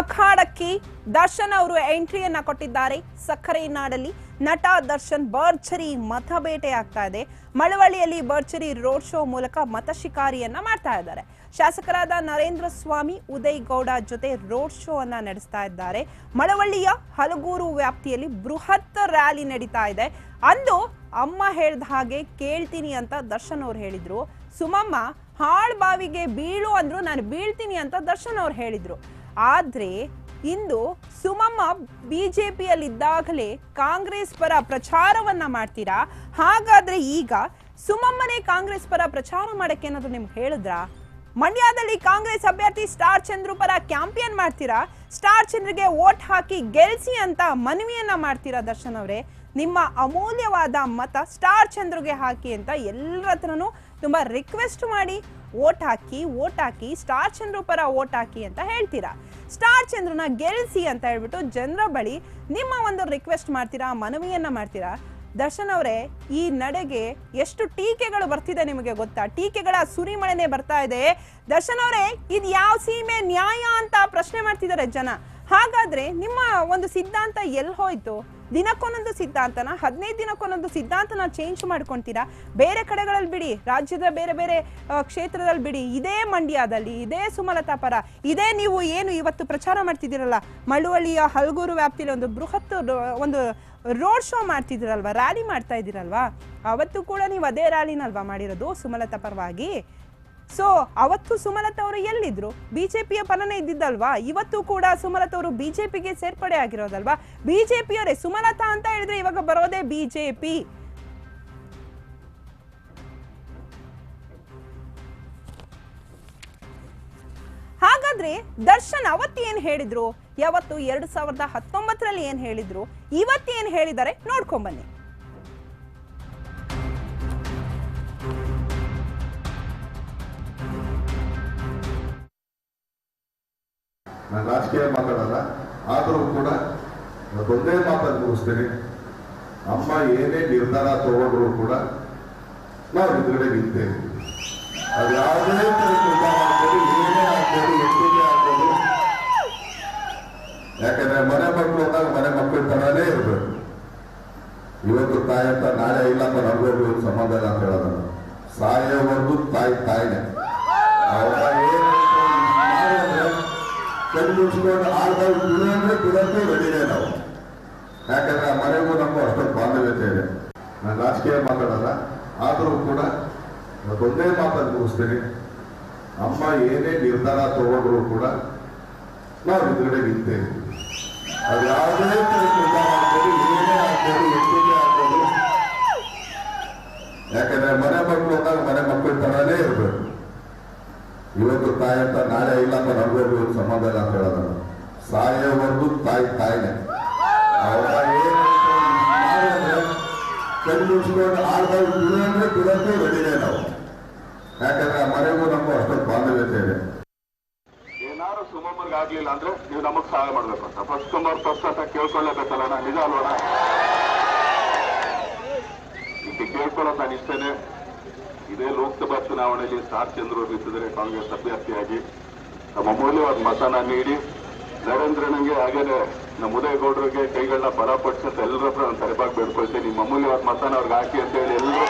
ಅಖಾಡಕ್ಕೆ ದರ್ಶನ್ ಅವರು ಎಂಟ್ರಿಯನ್ನ ಕೊಟ್ಟಿದ್ದಾರೆ. ಸಕ್ಕರೆ ನಾಡಲ್ಲಿ ನಟ ದರ್ಶನ್ ಬರ್ಚರಿ ಮತ ಬೇಟೆ ಆಗ್ತಾ ಇದೆ. ಮಳವಳ್ಳಿಯಲ್ಲಿ ಬರ್ಚರಿ ರೋಡ್ ಶೋ ಮೂಲಕ ಮತ ಶಿಕಾರಿಯನ್ನ ಮಾಡ್ತಾ ಇದ್ದಾರೆ. ಶಾಸಕರಾದ ನರೇಂದ್ರ ಸ್ವಾಮಿ, ಉದಯ್ ಗೌಡ ಜೊತೆ ರೋಡ್ ಶೋ ಅನ್ನ ನಡೆಸ್ತಾ ಇದ್ದಾರೆ. ಮಳವಳ್ಳಿಯ ಹಲಗೂರು ವ್ಯಾಪ್ತಿಯಲ್ಲಿ ಬೃಹತ್ ರ್ಯಾಲಿ ನಡೀತಾ ಇದೆ. ಅಂದು ಅಮ್ಮ ಹೇಳ್ದ ಹಾಗೆ ಕೇಳ್ತೀನಿ ಅಂತ ದರ್ಶನ್ ಅವ್ರು ಹೇಳಿದ್ರು. ಸುಮಮ್ಮ, ಹಾಳ್ ಬಾವಿಗೆ ಬೀಳು ಅಂದ್ರು, ನಾನು ಬೀಳ್ತೀನಿ ಅಂತ ದರ್ಶನ್ ಅವ್ರು ಹೇಳಿದ್ರು. ಆದ್ರೆ ಇಂದು ಸುಮಮ್ಮ ಬಿಜೆಪಿಯಲ್ಲಿದ್ದಾಗಲೇ ಕಾಂಗ್ರೆಸ್ ಪರ ಪ್ರಚಾರವನ್ನ ಮಾಡ್ತೀರಾ? ಹಾಗಾದ್ರೆ ಈಗ ಸುಮಮ್ಮನೇ ಕಾಂಗ್ರೆಸ್ ಪರ ಪ್ರಚಾರ ಮಾಡಕ್ಕೆ ಏನಾದ್ರು ನಿಮ್ಗೆ ಹೇಳಿದ್ರಾ? ಮಂಡ್ಯದಲ್ಲಿ ಕಾಂಗ್ರೆಸ್ ಅಭ್ಯರ್ಥಿ ಸ್ಟಾರ್ ಚಂದ್ರು ಪರ ಕ್ಯಾಂಪಿಯನ್ ಮಾಡ್ತೀರಾ? ಸ್ಟಾರ್ ಚಂದ್ರಿಗೆ ವೋಟ್ ಹಾಕಿ ಗೆಲ್ಸಿ ಅಂತ ಮನವಿಯನ್ನ ಮಾಡ್ತೀರಾ ದರ್ಶನ್ ಅವರೇ? ನಿಮ್ಮ ಅಮೂಲ್ಯವಾದ ಮತ ಸ್ಟಾರ್ ಚಂದ್ರುಗೆ ಹಾಕಿ ಅಂತ ಎಲ್ಲರ ಹತ್ರನೂ ತುಂಬ ರಿಕ್ವೆಸ್ಟ್ ಮಾಡಿ ಓಟ್ ಹಾಕಿ ಓಟ್ ಹಾಕಿ, ಸ್ಟಾರ್ ಚಂದ್ರ ಪರ ಓಟ್ ಹಾಕಿ ಅಂತ ಹೇಳ್ತೀರಾ? ಸ್ಟಾರ್ ಚಂದ್ರನ ಗೆಲ್ಸಿ ಅಂತ ಹೇಳ್ಬಿಟ್ಟು ಜನರ ಬಳಿ ನಿಮ್ಮ ಒಂದು ರಿಕ್ವೆಸ್ಟ್ ಮಾಡ್ತೀರಾ, ಮನವಿಯನ್ನ ಮಾಡ್ತೀರಾ? ದರ್ಶನ್ ಅವರೇ, ಈ ನಡೆಗೆ ಎಷ್ಟು ಟೀಕೆಗಳು ಬರ್ತಿದೆ ನಿಮಗೆ ಗೊತ್ತಾ? ಟೀಕೆಗಳ ಸುರಿಮಳೆನೆ ಬರ್ತಾ ಇದೆ. ದರ್ಶನ್ ಅವರೇ ಇದು ಯಾವ ಸೀಮೆ ನ್ಯಾಯ ಅಂತ ಪ್ರಶ್ನೆ ಮಾಡ್ತಿದ್ದಾರೆ ಜನ. ಹಾಗಾದ್ರೆ ನಿಮ್ಮ ಒಂದು ಸಿದ್ಧಾಂತ ಎಲ್ಲಿ ಹೋಯ್ತು? ದಿನಕ್ಕೊಂದೊಂದು ಸಿದ್ಧಾಂತನ, ಹದಿನೈದು ದಿನಕ್ಕೊಂದೊಂದು ಸಿದ್ಧಾಂತನ ಚೇಂಜ್ ಮಾಡ್ಕೊಂತೀರಾ? ಬೇರೆ ಕಡೆಗಳಲ್ಲಿ ಬಿಡಿ, ರಾಜ್ಯದ ಬೇರೆ ಬೇರೆ ಕ್ಷೇತ್ರದಲ್ಲಿ ಬಿಡಿ. ಇದೇ ಮಂಡ್ಯದಲ್ಲಿ, ಇದೇ ಸುಮಲತಾ ಪರ, ಇದೇ ನೀವು ಏನು ಇವತ್ತು ಪ್ರಚಾರ ಮಾಡ್ತಿದ್ದೀರಲ್ಲ? ಮಳುವಳ್ಳಿಯ ಹಲಗೂರು ವ್ಯಾಪ್ತಿಯಲ್ಲಿ ಒಂದು ಬೃಹತ್ ಒಂದು ರೋಡ್ ಶೋ ಮಾಡ್ತಿದ್ದೀರಲ್ವಾ? ರ್ಯಾಲಿ ಮಾಡ್ತಾ ಇದ್ದೀರಲ್ವಾ? ಅವತ್ತು ಕೂಡ ನೀವು ಅದೇ ರ್ಯಾಲಿನಲ್ವಾ ಮಾಡಿರೋದು ಸುಮಲತಾ ಪರವಾಗಿ? ಸೊ ಅವತ್ತು ಸುಮಲತಾ ಅವರು ಎಲ್ಲಿದ್ರು? ಬಿಜೆಪಿಯ ಪರನೇ ಇದ್ದಿದ್ದಲ್ವಾ? ಇವತ್ತು ಕೂಡ ಸುಮಲತಾ ಅವರು ಬಿಜೆಪಿಗೆ ಸೇರ್ಪಡೆ ಆಗಿರೋದಲ್ವಾ? ಬಿಜೆಪಿಯವರೇ ಸುಮಲತಾ ಅಂತ ಹೇಳಿದ್ರೆ ಇವಾಗ ಬರೋದೇ ಬಿಜೆಪಿ ಹಾಗಾದ್ರೆ ದರ್ಶನ್ ಅವತ್ತು ಏನ್ ಹೇಳಿದ್ರು? ಯಾವತ್ತು? ಎರಡ್ ಸಾವಿರದ ಹತ್ತೊಂಬತ್ತರಲ್ಲಿ ಏನ್ ಹೇಳಿದ್ರು? ಇವತ್ತು ಏನ್ ಹೇಳಿದ್ದಾರೆ? ನೋಡ್ಕೊಂಬನ್ನಿ ನಾನು ರಾಜಕೀಯ ಮಾತಾಡಲ್ಲ, ಆದರೂ ಕೂಡ ಒಂದೇ ಮಾತನ್ನು ಮುಗಿಸ್ತೇನೆ. ಅಮ್ಮ ಏನೇ ನಿರ್ಧಾರ ತಗೊಂಡ್ರು ಕೂಡ ನಾವು ಹಿಂದ್ಗಡೆ ನಿಂತೇವೆ. ಅದು ಯಾವುದೇ ಆಗ್ಬೋದು ಏನೇ ಆಗ್ಬೋದು ಎಷ್ಟೇ ಆಗ್ಬೋದು. ಯಾಕಂದ್ರೆ ಮನೆ ಮಕ್ಕಳು ಅಂದಾಗ ಮನೆ ಮಕ್ಕಳ ತರನೇ ಇರಬೇಕು. ಇವತ್ತು ತಾಯಿ ಅಂತ ನಾಳೆ ಇಲ್ಲ ಅಂತ ನಮ್ಗೆ ಸಂಬಂಧ ಇಲ್ಲ ಅಂತ ಹೇಳೋದಲ್ಲ ಸಾಯೋವರೆಗೂ ತಾಯಿ ತಾಯಿನೇ. ಕಣ್ಣು ಮುಚ್ಕೊಂಡು ಆಳ್ದಾಗ ಅಂದ್ರೆ ಬಿಡಂದ್ರೆ ರೆಡಿನೇ ನಾವು. ಯಾಕಂದ್ರೆ ಆ ಮನೆಗೂ ನಮ್ಮ ಅಷ್ಟೊಂದು ಬಾಂಧವ್ಯತೆ ಇದೆ. ನಾನು ರಾಜಕೀಯ ಮಾತಾಡಲ್ಲ, ಆದರೂ ಕೂಡ ಒಂದೇ ಮಾತನ್ನು ಮುಗಿಸ್ತೀನಿ. ಅಮ್ಮ ಏನೇ ನಿರ್ಧಾರ ತಗೊಂಡ್ರು ಕೂಡ ನಾವು ಹಿಂದ್ಗಡೆ ನಿಂತೇವೆ. ಅದು ಯಾವುದೇ ನಿರ್ಧಾರ ಆಗ್ಬೋದು ಏನೇ ಆಗ್ಬೋದು ತಾಯಿ ಅಂತ ನಾಳೆ ಇಲ್ಲ ಅಂತ ನಮ್ಗೆ ಸಂಬಂಧ ಇಲ್ಲ ಅಂತ ಹೇಳೋದಲ್ಲ. ಸಾಯೋವರೆಗೂ ತಾಯಿ ತಾಯಿನೇ. ಕಣ್ಣು ಮುಚ್ಕೊಂಡು ರೆಡಿನೇ ನಾವು. ಯಾಕಂದ್ರೆ ಮನೆಗೂ ನಮಗೂ ಅಷ್ಟೊಂದು ಬಾಂಧವ್ಯತೆ ಇದೆ. ಏನಾದ್ರು ಸುಮಮ್ಮರ್ಗೆ ಆಗ್ಲಿಲ್ಲ ಅಂದ್ರೆ ನೀವು ನಮಗ್ ಸಹಾಯ ಮಾಡ್ಬೇಕು ಫಸ್ಟ್ ಕಮರ್ ಫಸ್ಟ್ ಅಂತ ಕೇಳ್ಕೊಳ್ಳೇಬೇಕಲ್ಲ ನಿಜ ಅಲ್ವಣ ಈಗ ಕೇಳ್ಕೊಳ್ಳೋದು ನಾನು ಇಷ್ಟೇನೆ ಇದೇ ಲೋಕಸಭಾ ಚುನಾವಣೆಯಲ್ಲಿ ಸ್ಟಾರ್ ಚಂದ್ರ ನಿಂತಿದ್ರೆ ಕಾಂಗ್ರೆಸ್ ಅಭ್ಯರ್ಥಿಯಾಗಿ ನಮ್ಮ ಅಮೂಲ್ಯವಾದ ಮತನ ನೀಡಿ, ನರೇಂದ್ರನಿಗೆ ಹಾಗೇನೆ ನಮ್ಮ ಉದಯಗೌಡರಿಗೆ ಕೈಗಳನ್ನ ಬಲಪಡಿಸಿ ಅಂತ ಎಲ್ಲರ ಹತ್ರ ನಾನು ತಲೆಬಾಗಿ ಬೇಡ್ಕೊಳ್ತೀನಿ ನಿಮ್ಮ ಅಮೂಲ್ಯವಾದ ಮತನ ಅವ್ರಿಗೆ ಹಾಕಿ ಅಂತ ಹೇಳಿ ಎಲ್ಲರೂ